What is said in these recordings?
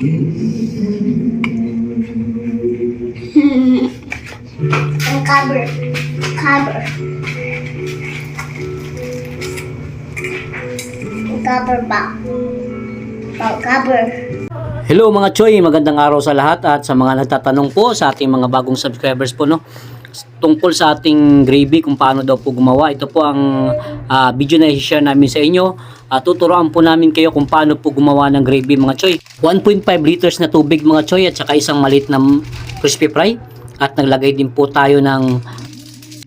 嗯。嗯。卡布，卡布。卡布包，包卡布。Hello mga Choy, magandang araw sa lahat at sa mga nagtatanong po sa ating mga bagong subscribers po no. Tungkol sa ating gravy kung paano daw po gumawa. Ito po ang ah, video na i-share namin sa inyo. At tuturuan po namin kayo kung paano po gumawa ng gravy mga Choy. 1.5 liters na tubig mga Choy at saka isang maliit na crispy fry. At naglagay din po tayo ng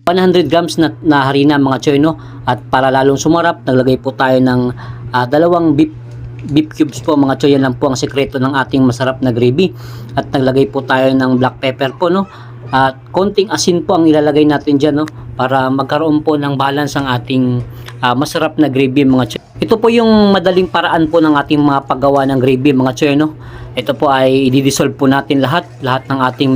100 grams na, na harina mga choy no at para lalong sumarap naglagay po tayo ng ah, dalawang beef beef cubes po mga choy yan lang po ang sekreto ng ating masarap na gravy. At naglagay po tayo ng black pepper po no? At konting asin po ang ilalagay natin dyan no? Para magkaroon po ng balance ang ating ah, masarap na gravy mga choy. Ito po yung madaling paraan po ng ating mga paggawa ng gravy mga choy no? Ito po ay i-dissolve po natin lahat lahat ng ating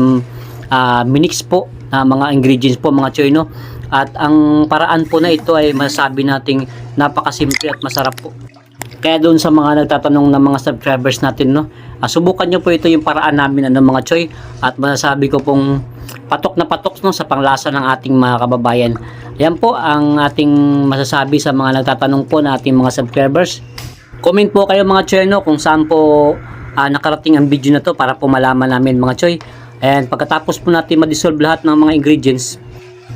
ah, minix po na mga ingredients po mga choy no? At ang paraan po na ito ay masabi nating napakasimple at masarap po kaya doon sa mga nagtatanong ng mga subscribers natin no ah, subukan nyo po ito yung paraan namin ano mga choy. At masasabi ko pong patok na patok no sa panglasa ng ating mga kababayan. Yan po ang ating masasabi sa mga nagtatanong po na mga subscribers. Comment po kayo mga choy no kung saan po ah, nakarating ang video na to para po malaman namin mga choy. And pagkatapos po natin ma-dissolve lahat ng mga ingredients,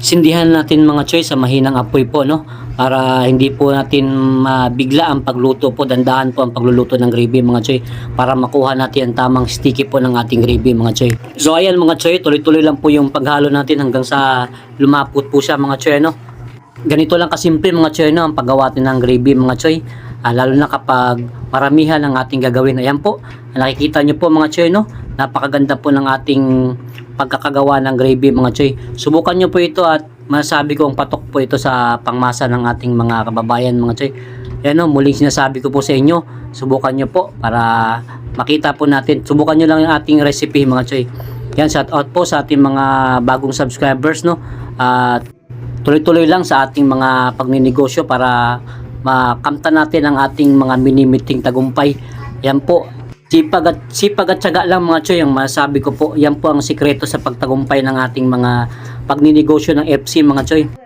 sindihan natin mga choy sa mahinang apoy po no? Para hindi po natin mabigla ang pagluto po dandahan po ang pagluluto ng gravy mga choy para makuha natin ang tamang sticky po ng ating gravy mga choy. So ayan mga choy tuloy-tuloy lang po yung paghalo natin hanggang sa lumapot po siya mga choy no? Ganito lang kasimple mga choy no? Ang paggawa ng gravy mga choy. Ah, lalo na kapag maramihan ang ating gagawin. Ayan po nakikita nyo po mga choy no? Napakaganda po ng ating pagkakagawa ng gravy mga choy. Subukan nyo po ito at masabi ko ang patok po ito sa pangmasa ng ating mga kababayan mga choy. Yan no muling sinasabi ko po sa inyo. Subukan nyo po para makita po natin. Subukan nyo lang yung ating recipe mga choy. Yan shout out po sa ating mga bagong subscribers no? At tuloy-tuloy lang sa ating mga pagninegosyo para makamta natin ang ating mga mini-meeting tagumpay. Yan po. Sipag at, sipag at tiyaga lang mga choy, ang masabi ko po, yan po ang sikreto sa pagtagumpay ng ating mga pagninegosyo ng FC mga choy.